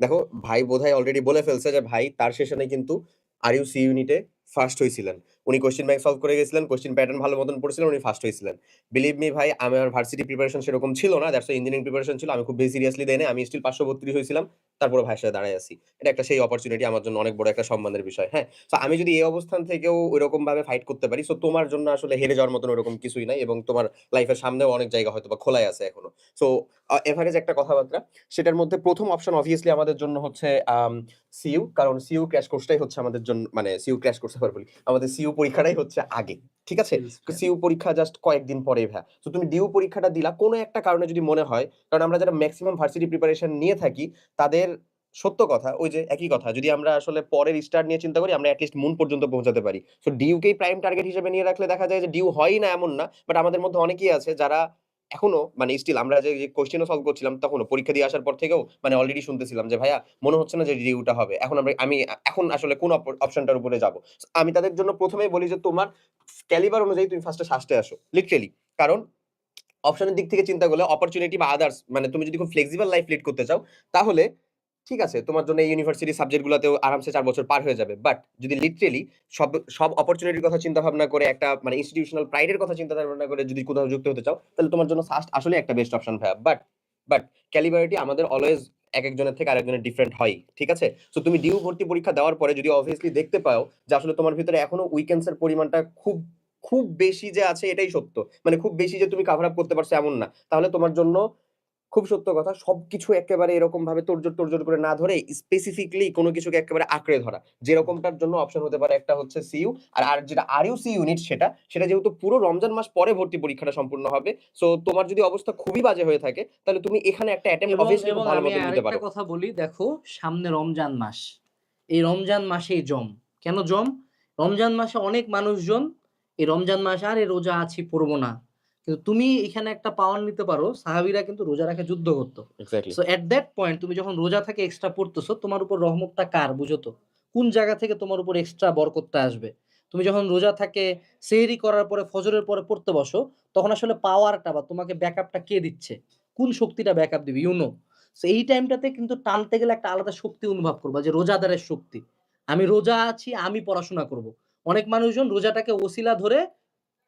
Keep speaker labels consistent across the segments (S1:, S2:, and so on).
S1: দেখো, ভাই বোধহয় অলরেডি বলে ফেলছে যে, ভাই, তার সেশনে কিন্তু আর ইউ সি ইউনিটে ফার্স্ট হয়েছিলেন উনি কোশ্চেন ব্যাংক সলভ করে গেছিলেন কোশ্চেন প্যাটার্ন ভালো মতন পড়ছিলেন, উনি ফার্স্ট হয়েছিলেন বিলিভ মি ভাই, আমার ভার্সিটি প্রিপারেশন সেরকম ছিল না দ্যাটস ইঞ্জিনিয়ারিং প্রিপারেশন ছিল, আমি খুব বেশি সিরিয়াসলি দেয় আমি স্টিল পাঁচশো বত্রিশ হয়েছিলাম তারপরে ভাইয়ের সাথে দাঁড়ায় আছি। এটা একটা সেই অপরচুনিটি আমার জন্য অনেক বড় একটা সম্মানের বিষয় হ্যাঁ? তো আমি যদি এই অবস্থান থেকেও ওইরকম ভাবে ফাইট করতে পারি সো তোমার জন্য আসলে হেরে যাওয়ার মতন ওরকম কিছুই নাই এবং তোমার লাইফের সামনেও অনেক জায়গা হয়তো বা খোলাই আছে এখনও। সো এভারেজ একটা কথাবার্তা, সেটার মধ্যে প্রথম অপশন অবভিয়াসলি আমাদের জন্য হচ্ছে সিইউ কারণ সিইউ ক্র্যাশ কোর্সটাই হচ্ছে আমাদের জন্য মানে সিইউ ক্র্যাশ কোর্স আমাদের সিইউ পরীক্ষাটাই হচ্ছে আগে। ঠিক আছে? সিইউ পরীক্ষা জাস্ট কয়েকদিন পরে ভ্যা তো তুমি ডিউ পরীক্ষাটা দিলা। কোনো একটা কারণে যদি মনে হয় কারণ আমরা যারা ম্যাক্সিমাম ভার্সিটি প্রিপারেশন নিয়ে থাকি তাদের সত্য কথা ওই যে একই কথা যদি আমরা আসলে পরের স্টার নিয়ে চিন্তা করি আমরা অ্যাটলিস্ট মুন পর্যন্ত পৌঁছাতে পারি। সো ডিউকেই প্রাইম টার্গেট হিসেবে নিয়ে রাখলে দেখা যায় যে ডিউ হয়ই না এমন না বাট আমাদের মধ্যে অনেকেই আছে যারা এখনও মানে স্টিল আমরা যে কোশ্চেনও সলভ করছিলাম তখনও পরীক্ষা দিয়ে আসার পর থেকেও মানে অলরেডি শুনতেছিলাম যে ভাইয়া মনে হচ্ছে না যে ডিউটা হবে। এখন আমরা আমি এখন আসলে কোন অপশনটার উপরে যাব? আমি তাদের জন্য প্রথমেই বলি যে তোমার ক্যালিবার অনুযায়ী তুমি ফার্স্টে সাস্টে আসো লিটারেলি কারণ অপশনের দিক থেকে চিন্তা করলে অপরচুনিটি বা আদার্স মানে তুমি যদি খুব ফ্লেক্সিবল লাইফ লিড করতে চাও, তাহলে ঠিক আছে, তোমার জন্য এই ইউনিভার্সিটি সাবজেক্টগুলোতেও আরামসে চার বছর পার হয়ে যাবে। বাট যদি লিটারেলি সব সব অপরচুনিটির কথা চিন্তা ভাবনা করে, একটা মানে ইনস্টিটিউশনাল প্রাইডের কথা চিন্তা ভাবনা করে যদি কোথাও যুক্ত হতে চাও, তাহলে তোমার জন্য সাস্ট আসলে একটা বেস্ট অপশন ভাইয়া। বাট বাট ক্যালিবারিটি আমাদের অলওয়েজ এক একজনের থেকে আরেকজনের ডিফারেন্ট হয়, ঠিক আছে? সো তুমি ডিউ ভর্তি পরীক্ষা দেওয়ার পরে যদি অবভিয়াসলি দেখতে পাও যে আসলে তোমার ভিতরে এখনও উইকেন্সের পরিমাণটা খুব খুব বেশি যে আছে এটাই সত্য। মানে খুব বেশি যে তুমি কাভার আপ করতে পারছ এমন না। তাহলে তোমার জন্য খুব সত্য কথা সবকিছু একেবারে এরকম ভাবে তোরজোর তোড়জোড় করে না ধরে স্পেসিফিকলি কোনো কিছুকে একেবারে আঁকড়ে ধরা। যেরকমটার জন্য অপশন হতে পারে একটা হচ্ছে সিইউ আর আর যেটা আর ইউ সি ইউনিট সেটা সেটা যেহেতু পুরো রমজান মাস পরে ভর্তি পরীক্ষাটা সম্পূর্ণ হবে সো তোমার যদি অবস্থা খুবই বাজে হয়ে থাকে তাহলে তুমি এখানে একটা অ্যাটেম্প অবভিয়াসলি ভালো মতো দিতে পারো।
S2: কথা বলি দেখো সামনে রমজান মাস। এই রমজান মাসেই জম। কেন জম? রমজান মাসে অনেক মানুষজন এই রমজান মাস আর এই রোজা আছি পড়ব না। কিন্তু তুমি এখানে একটা পাওয়ার নিতে পারো সাহাবিরা কিন্তু রোজা রাখে যুদ্ধ করতো। সো এট দ্যাট পয়েন্ট তুমি যখন রোজা থেকে এক্সট্রা পড়তেছো তোমার উপর রহমতটা কার বুঝো তো? কোন জায়গা থেকে তোমার উপর এক্সট্রা বরকতটা আসবে? তুমি যখন রোজা থাকে সেহরি করার পরে ফজরের পরে পড়তে বসো তখন আসলে পাওয়ারটা বা তোমাকে ব্যাকআপটা কে দিচ্ছে? কোন শক্তিটা ব্যাকআপ দিবে? ইউনো সো এই টাইমটাতে কিন্তু টানতে গেলে একটা আলাদা শক্তি অনুভব করবা যে রোজাদারের শক্তি। আমি রোজা আছি আমি পড়াশোনা করব। অনেক মানুষজন রোজাটাকে ওসিলা ধরে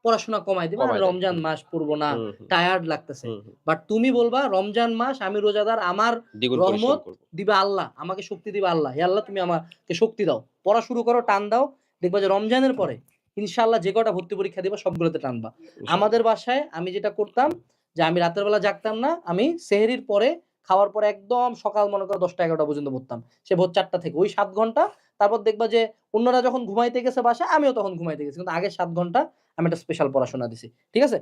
S2: পড়াশোনা কমাই দিবে। রমজান মাস পড়ব না টায়ার্ড লাগতেছে। বাট তুমি বলবা রমজান মাস আমি রোজাদার আমার রহমত দিবে আল্লাহ আমাকে শক্তি দিবে আল্লাহ। হে আল্লাহ তুমি আমাকে শক্তি দাও। পড়া শুরু করো টান দাও। দেখবা যে রমজানের পরে ইনশাআল্লাহ যে কটা ভর্তি পরীক্ষা দিবা সবগুলোতে টানবা আমাদের বাসায় আমি যেটা করতাম যে আমি রাতের বেলা জাগতাম না আমি সেহেরির পরে খাওয়ার পর একদম সকাল মনে করো দশটা এগারোটা পর্যন্ত পড়তাম সে ভোর চারটা থেকে। ওই সাত ঘণ্টা, তারপর দেখবা যে অন্যরা যখন ঘুমাইতে গেছে বাসায়, আমিও তখন ঘুমাইতে গেছি। কিন্তু আগে সাত ঘণ্টা আমি একটা স্পেশাল পড়াশোনা দিছি। ঠিক আছে?